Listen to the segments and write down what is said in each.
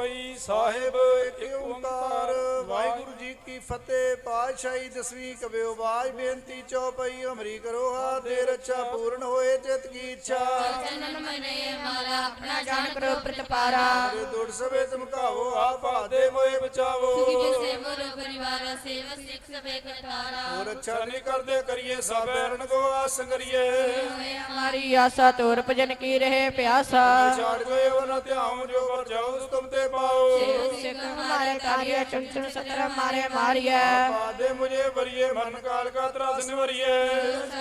ਚੌਪਈ ਸਾਹਿਬ ਏਕ ਓੰਕਾਰ। ਵਾਹਿਗੁਰੂ ਜੀ ਕੀ ਫਤਿਹ ਪਾਤਸ਼ਾਹੀ ਦਸਵੀਂ ਕਬਿਓ ਬਾਜ ਬੇਨਤੀ ਚੌਪਈ ਹਮਰੀ ਕਰੋ ਹਾਥ ਦੇ ਰੱਛਾ ਪੂਰਨ ਹੋਏ ਚਿਤ ਕੀ ਇੱਛਾ। ਚੰਨਨ ਮਨੇ ਮਾਲਾ ਆਪਣਾ ਜਾਣ ਕਰੋ ਪ੍ਰਤਪਾਰਾ। ਦੁੜ ਸਵੇ ਧਮਕਾਵੋ ਆਪ ਹਾਦੇ ਮੋਏ। ਬਚਾਵੋ। ਸੁਖੀ ਸੇਵੋ ਰ ਪਰਿਵਾਰਾ ਸੇਵ ਸਿਖ ਸਭੇ ਕਰਤਾਰਾ। ਹੋਰ ਅੱਛਾ ਨਹੀਂ ਕਰਦੇ ਕਰੀਏ ਸਭ ਅਰਨ ਕੋ ਆਸ ਕਰੀਏ। ਹਮਾਰੀ ਆਸਾ ਤੋਰ ਭਜਨ ਕੀ ਰਹੇ ਪਿਆਸਾ। ਛਾੜ ਗਏ ਉਹ ਨਾ ਧਿਆਉ ਜੋ ਵਰ ਜਾਉ ਤੁਮ ਤੇ ਪਾਓ। ਸਿਖ ਹਮਾਰੇ ਕਾਰਿਆ ਚੰਚਨ ਸਤਰ ਮਾਰੇ ਮਾਰਿਆ ਆਦੇ ਮੁਝੇ ਬਰੀਏ ਮਨ ਕਾਲ ਕਾ ਤਰਾਸ ਨਿਵਰੀਏ।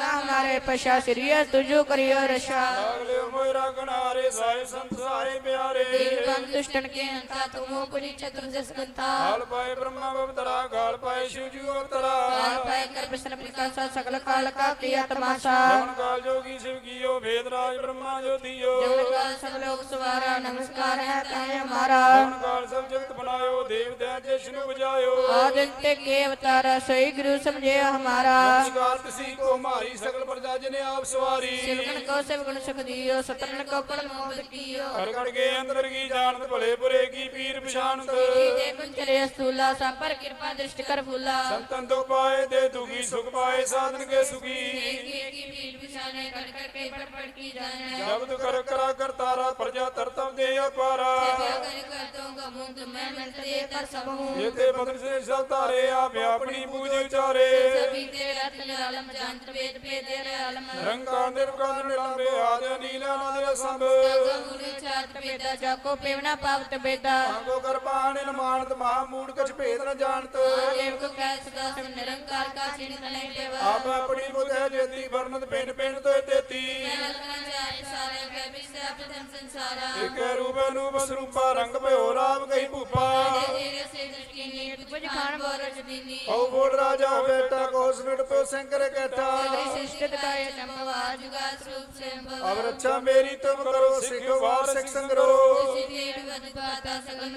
ਹਮਾਰੇ ਪਸ਼ਾ ਸਿਰਿਆ ਤੁਜੂ ਕਰਿਓ ਰਸ਼ਾ ਅਗਲੇ ਮੋਇਰਾ ਕਨਾਰੇ ਸਾਈ ਸੰਸਾਰੇ ਪਿਆਰੇ। ਦੀਨ ਬੰਦ ਕੇ ਹੰਤਾ ਤੁਮੋ ਪੁਨੀ ਚਤੁਰ ਜਸ ਭਗਤਾ ਕਾਲ ਪਾਏ ਬ੍ਰਹਮਾ ਅਵਤਾਰਾ ਕਾਲ ਪਾਏ ਸ਼ਿਵ ਜੀ ਅਵਤਾਰਾ ਕਾਲ ਪਾਏ ਕਰ ਬਿਸ਼ਨ ਪ੍ਰਕਾਸ਼ਾ ਸਗਲ ਕਾਲ ਕਾ ਪ੍ਰਿਯ ਤਮਾਸ਼ਾ। ਜਮਨ ਕਾਲ ਜੋਗੀ ਸ਼ਿਵ ਕੀਓ ਭੇਦ ਰਾਜ ਬ੍ਰਹਮਾ ਜੋਤੀਓ ਜਮਨ ਕਾਲ ਸਭ ਲੋਕ ਸਵਾਰਾ ਨਮਸਕਾਰ ਹੈ ਤੈ ਹਮਾਰਾ। ਜਮਨ ਕਾਲ ਸਭ ਜਗਤ ਬਨਾਇਓ ਦੇਵ ਦੈ ਜਿਸ਼ਨੁ ਬਜਾਇਓ ਆਦਿਤ ਕੇ ਅਵਤਾਰਾ ਸਹੀ ਗੁਰੂ ਸਮਝੇ ਹਮਾਰਾ। ਨਮਸਕਾਰ ਤਸੀ ਕੋ ਹਮਾਰੀ ਸਗਲ ਪ੍ਰਜਾ ਜਨ ਆਪ ਸਵਾਰੀ। ਸਿਵਗਣ ਕੋ ਸਿਵਗਣ ਸੁਖ ਦਿਓ ਸਤਨ ਕੋ ਪੜ ਕੀਓ। ਹਰ ਗੜ ਕੇ ਅੰਦਰ ਕੀ ਜਾਣਤ ਭਲੇ ਬੁਰੇ ਕੀ ਪੀਰ ਪਛਾਣਤ। ਗੁਣ ਚਲੇ ਅਸਤੂਲਾ ਸੰਪਰ ਕਿਰਪਾ ਦ੍ਰਿਸ਼ਟ ਕਰ ਫੂਲਾ। ਸੰਤਨ ਦੋ ਪਾਏ ਦੇ ਦੁਖੀ ਸੁਖ ਪਾਏ ਸਾਧਨ ਕੇ ਸੁਖੀ। ਏਕੀ ਏਕੀ ਭੀਲ ਵਿਸ਼ਾਨੇ ਕਰ ਕਰ ਕੇ ਪੜ ਪੜ ਕੀ ਜਾਣੈ। ਜਬਦ ਕਰ ਕਰਾ ਕਰਤਾਰਾ ਪ੍ਰਜਾ ਤਰਤਮ ਦੇ ਅਪਾਰਾ। ਸੇਵਾ ਕਰ ਕਰ ਦੋਗਾ ਮੁੰਦ ਮੈਂ ਮੰਤਰੇ ਕਰ ਸਭ ਹੂੰ ਜੇਤੇ ਬਦਨ ਸੇ ਸਲ ਧਾਰੇ ਆਪ ਆਪਣੀ ਪੂਜ ਵਿਚਾਰੇ ਸਭੀ ਤੇ ਰਤਨ ਆਲਮ ਜੰਤ ਵੇਦ ਪੇ ਦੇ ਆਲਮ। ਰੰਗਾਂ ਦੇ ਰੰਗਾਂ ਦੇ ਲੰਬੇ ਆਦ ਨੀਲਾ ਸੰਗ। ਗੁਰੂ ਚਾਤ ਪੇਦਾ ਜਾਕੋ ਪੇਵਣਾ ਪਾਵਤ ਬੇਦਾ ਸੰਗੋ ਕਰਪਾਨ ਨਿਰਮਾਨਤ ਮਹਾ ਮੂੜ ਕਛ ਭੇਦ ਨ ਜਾਣਤ। ਦੇਵ ਕੋ ਕਹਿ ਸਦਾ ਸਮ ਨਿਰੰਕਾਰ ਕਾ ਚਿੰਤ ਨਹੀਂ ਦੇਵਾ ਆਪ ਆਪਣੀ ਬੁਧ ਜੇਤੀ ਵਰਨਤ ਪਿੰਡ ਪਿੰਡ ਤੋਏ ਤੇਤੀ। ਇਕ ਰੂਪ ਅਨੂਪ ਸਰੂਪਾ, ਰੰਗ ਭਇਓ, ਰਾਮ ਕਹੀ ਭੂਪਾ। ਓ ਬੋਲ ਰਾਜਾ, ਬੇਟਾ ਕੋਸ ਵਿੜ ਪਿਓ ਸੰਕਰ ਕਥਾ ਅਬ ਰੱਛਾ ਮੇਰੀ ਤੁਮ ਕਰੋ, ਸਿੱਖ ਸਿੱਖ ਸੰਗਰੋ। ਸਿੱਧੀ ਵਦ ਪਾਤਾ ਸਗਮ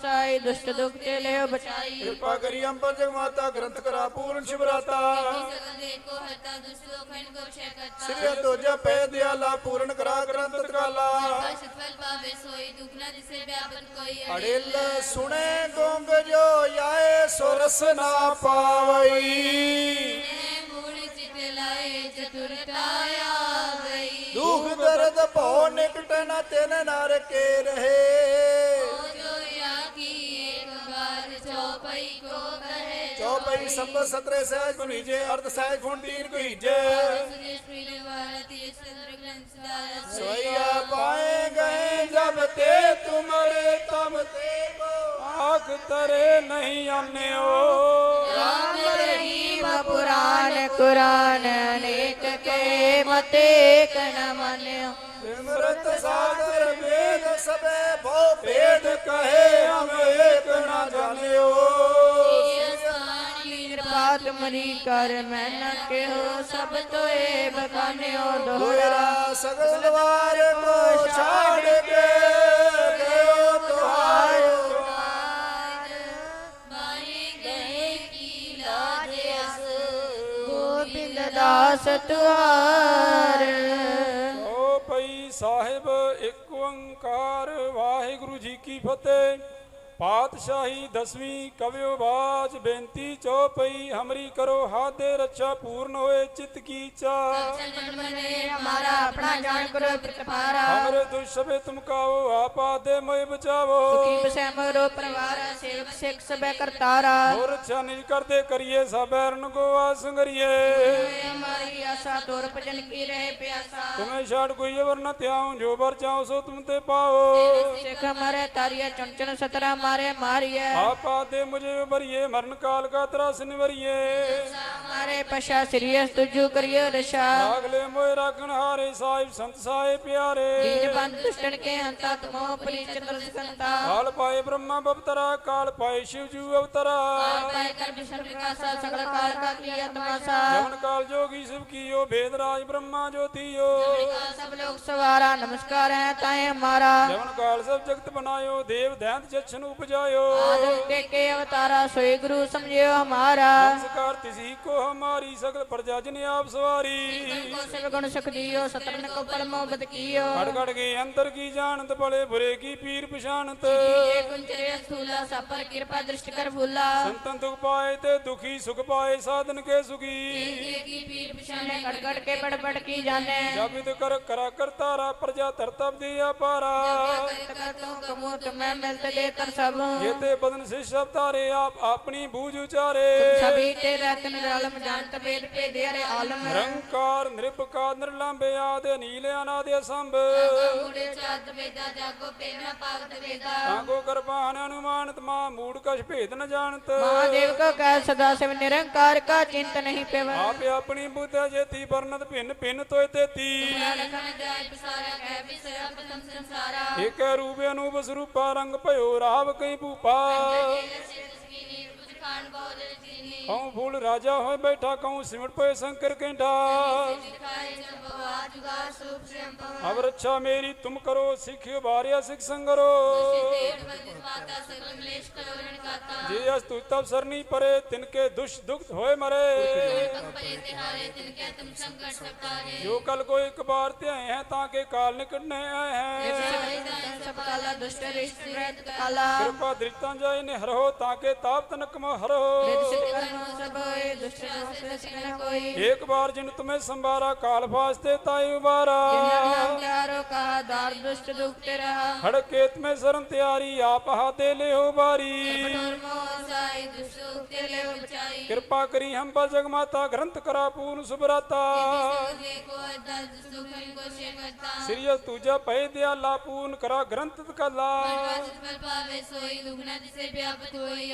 ਵਸਾਈ ਦੁਸ਼ਟ ਦੁਖ ਤੇ ਲਿਓ ਬਚਾਈ। ਕਿਰਪਾ ਕਰੀ ਅੰਬਰ ਜਗ ਮਾਤਾ ਗ੍ਰੰਥ ਕਰਾ ਪੂਰਨ ਸ਼ਿਵਰਾਤਾ। ਸਿਰਿਆ ਤੋਜਾ ਪੈ ਦਿਆਲਾ ਪੂਰਨ ਕਰਾ ਗ੍ਰੰਥ ਤਕਾਲਾ। ਅੜਿਲ। ਸੁਣੇ ਗੋਂਗ ਜੋ ਆਏ ਸੋ ਨਾ ਪਾਵਈ। ਦੁਖ ਦਰਦ ਭਉ ਨਿਕਟ ਨਾ ਤਿਨ ਨਰ ਰਹੇ। ਸੰਬਤ ਸਤਰੇ ਸਹਿਜ ਗੁਣ ਹੀਜੇ ਅਰਧ ਸਹਿਜ ਗੁਣ ਦੀਨ ਕੋ ਹੀਜੇ। ਸੋਇਆ ਪਾਏ ਗਏ ਜਬ ਤੇ ਤੁਮਰੇ ਤਮ ਤੇ ਆਖ ਤਰੇ ਨਹੀਂ ਆਨਿਓ। ਰਾਮ ਰਹੀਮ ਪੁਰਾਨ ਕੁਰਾਨ ਅਨੇਕ ਕੇ ਮਤੇ ਕਨ ਮੰਨਿਓ। ਸਿਮਰਤ ਸਾਗਰ ਵੇਦ ਸਭੇ ਭੋ ਭੇਦ ਕਹੇ ਹਮ ਏਕ ਨਾ ਤਾਤ ਮਰੀ ਕਰ ਮੈਂ ਨਾ ਕਿਹੋ ਸਭ ਤੋਏ ਬਖਾਨਿਓ ਦੋਹਰਾ ਸਗਲ ਵਾਰ ਕੋ ਛਾੜ ਕੇ ਗਇਓ ਤੁਹਾਰ। ਬਾਰੇ ਗਏ ਕੀ ਲਾਜੇ ਅਸ ਗੋਬਿੰਦ ਦਾਸ ਤੁਹਾਰ ਓ ਪਈ ਸਾਹਿਬ ਇੱਕ ਓੰਕਾਰ ਵਾਹਿਗੁਰੂ ਜੀ ਕੀ ਫਤਿਹ। ਪਾਤਸ਼ਾਹੀ ਦਸਵੀਂ ਕਵਿਓ ਬਾਜ ਬੇਨਤੀ ਚੋਪਈ ਹਮਰੀ ਕਰੋ ਹਾਦੇ ਰੱਛਾ ਪੂਰਨ ਹੋਏ ਚਿਤ ਕੀ ਚਾ। ਹਮਾਰਾ ਆਪਣਾ ਜਾਣ ਕਰੋ ਆਪਾ ਦੇ ਮੋਇ ਬਚਾਵੋ। ਸੁਖੀ ਕਰਦੇ ਕਰੀਏ ਸਬੈਰਨ ਗੋਆ ਸੰਗਰੀਏ। ਤੁਮੇ ਛਾੜ ਕੋਈ ਵਰ ਨ ਜੋ ਵਰ ਚਾਉ ਸੋ ਤੁਮ ਤੇ ਪਾਓ ਸਿੱਖ ਮਰੇ ਤਾਰੀਆ ਚੰਚਨ ਸਤਰਾ मारे मारिए। आपा दे मुझे भरिए मरण काल का त्रास निवरिए हमारे पशा श्रीयस तुझु करियो रशा राग ले मोए राखण हारे साहिब संत साहिब प्यारे। दीन बंद दुष्टन के हंता तुमो परी चंद्र सकंता। काल पाए ब्रह्मा बवतरा काल पाए शिव जू अवतरा पाए कर विष्णु विकासा सकल काल का किया तमाशा। जवन काल जोगी शिव कियो भेद राज ब्रह्मा ज्योतियो। सब लोग सवारा नमस्कार है ताए हमारा। जवन काल सब जगत बनायो देव दैंत जच्छन ਉਪਜਾਇਓ। ਆਦਮ ਤੇ ਕੇ ਅਵਤਾਰਾ ਸੋਈ ਗੁਰੂ ਸਮਝਿਓ ਹਮਾਰਾ। ਨਮਸਕਾਰ ਤਿਸੀ ਕੋ ਹਮਾਰੀ ਸਗਲ ਪ੍ਰਜਾ ਜਨ ਆਪ ਸਵਾਰੀ। ਕੋ ਸਿਵ ਗੁਣ ਸੁਖ ਦਿਓ ਸਤਰਨ ਕੋ ਪਰਮ ਬਦ ਕੀਓ। ਘੜ ਘੜ ਕੇ ਅੰਦਰ ਕੀ ਜਾਣਤ ਭਲੇ ਬੁਰੇ ਕੀ ਪੀਰ ਪਛਾਣਤ। ਏ ਗੁੰਚਰੇ ਸੂਲਾ ਸਪਰ ਕਿਰਪਾ ਦ੍ਰਿਸ਼ਟ ਕਰ ਫੂਲਾ। ਸੰਤਨ ਦੁਖ ਪਾਏ ਤੇ ਦੁਖੀ ਸੁਖ ਪਾਏ ਸਾਧਨ ਕੇ ਸੁਖੀ। ਏ ਕੀ ਪੀਰ ਪਛਾਣੇ ਘੜ ਘੜ ਕੇ ਬੜ ਬੜ ਕੀ ਜਾਣੇ। ਜਬਿਤ ਕਰ ਕਰਾ ਕਰਤਾਰਾ ਪ੍ਰਜਾ ਧਰਤਬ ਦੀ ਅਪਾਰਾ। ਜਬਿਤ ਪ੍ਰਭ। ਜੇਤੇ ਬਦਨ ਸੇ ਸ਼ਬਦ ਆਪ ਆਪਣੀ ਬੂਝ ਉਚਾਰੇ। ਸਭੀ ਤੇ ਰਤਨ ਰਲਮ ਜੰਤ ਵੇਦ ਭੇਦੇ ਰੇ ਆਲਮ। ਨਿਰੰਕਾਰ ਨਿਰਪਕਾਰ ਨਿਰਲੰਬੇ ਆਦ ਨੀਲ ਅਨਾਦ ਸੰਭ ਆਗੋ ਕਰਬਾਨ ਅਨੁਮਾਨਤ ਮਾ ਮੂੜ ਕਛ ਭੇਦ ਨ ਜਾਣਤ। ਮਹਾਦੇਵ ਕੋ ਕਹਿ ਸਦਾ ਸਿਵ ਨਿਰੰਕਾਰ ਕਾ ਚਿੰਤ ਨਹੀਂ ਪਿਵ। ਆਪ ਆਪਣੀ ਬੁੱਧ ਜੇਤੀ ਵਰਨਤ ਭਿੰਨ ਭਿੰਨ ਤੋਇ ਤੇਤੀ। ਲਖਣ ਜਾਇ ਇਕ ਰੂਪ ਅਨੂਪ ਸਰੂਪਾ ਰੰਗ ਭਇਓ ਰਾਵ ਕਈ ਭੂਪਾ। ਹਉ ਫੂਲ ਰਾਜਾ ਹੋਏ ਬੈਠਾ ਕਉ ਸਿਮਟ ਪਏ ਸ਼ੰਕਰ ਕੈਂਡਾ अब रक्षा अच्छा मेरी तुम करो, सिख बारिया, सिख संगरो। जे अस्तु तब सरनी परे, तिनके दुष दुख होए मरे। जो कल को एक बार ते आए हैं, ताके काल निकट ने आए हैं। कृपा दृष्टा जाय ने हर हो, ताके ताप तनक म हर हो। एक बार जिन तुम्हें संभारा, काल फास्ते ताई बार नाम प्यारो कहा दार दुष्ट दुखते रहा हड़केत में शरण तैयारी आप हाथे ले हो बारी और मोह ਬਚਾਈ ਦੁਸ਼ਟ ਉਤੇ ਲੈ ਬਚਾਈ। ਕਿਰਪਾ ਕਰੀ ਹਮ ਪਾ ਜਗ ਮਾਤਾ ਗ੍ਰੰਥ ਕਰਾ ਪੂਰਨ ਸੁਭਰਾਤਾ। ਸ੍ਰੀ ਅਸ ਤੁਜਾ ਪੈ ਦਿਆ ਲਾ ਪੂਰਨ ਕਰਾ ਗ੍ਰੰਥ ਕਲਾ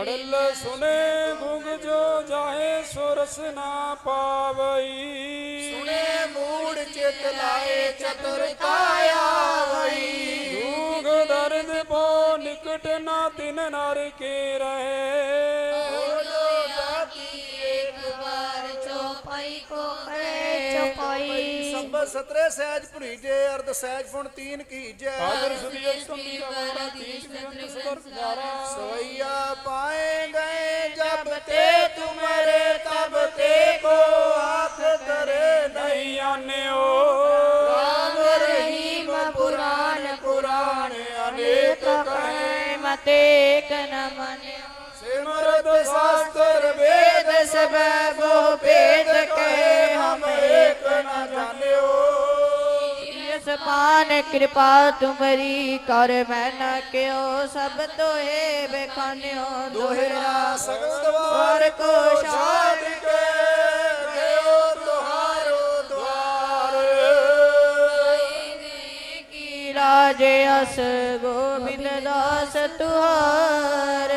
ਅੜਲ। ਸੁਨੇ ਗੁੰਗ ਜੋ ਜਾਹੇ ਸੁਰਸ ਨਾ ਪਾਵਈ। ਸੁਨੇ ਮੂੜ ਚਿਤ ਲਾਏ ਚਤੁਰ ਕਾਇਆ ਹੋਈ ਦੁਖ ਦਰਦ ਪੋ ਨਿਕਟ ਨਾ ਤਿਨ ਨਰ ਕੇ ਸੰਬ ਸਤਰੇ ਸਹਿਜ ਭਰੀਜੇ ਅਰਧ ਸਹਿਜ ਫੁਣ ਤੀਨ ਕੀਜੈ ਆਦਰ ਸੁਦੀ ਅਸ਼ਟਮੀ ਰਵਾਰਾ ਤੀਸ ਨਿਰੰਤ ਸਦਰ ਸੁਧਾਰਾ ਸਵਈਆ ਪਾਏ ਗਏ ਜਬ ਤੇ ਤੁਮਰੇ ਤਬ ਤੇ ਕੋ ਆਖ ਕਰੇ ਨਹੀਂ ਆਨਿਓ। ਰਾਮ ਰਹੀਮ ਪੁਰਾਨ ਪੁਰਾਨ ਅਨੇਕ ਕਹੇ ਮਤੇਕ ਨ ਨਾਨਕ ਕਿਰਪਾ ਤੁਮਰੀ ਕਰ ਮੈਂ ਨਾ ਕਿਉ ਸਭ ਤੋਏ ਬਖਾਨਿਓ ਦੁਹਰਾ। ਸਗਦ ਵਾਰ ਕੋ ਛਾੜ ਕੇ ਗਇਓ ਕੀ ਰਾਜ ਅਸ ਗੋਬਿੰਦ ਦਾਸ ਤੁਹਾਰ।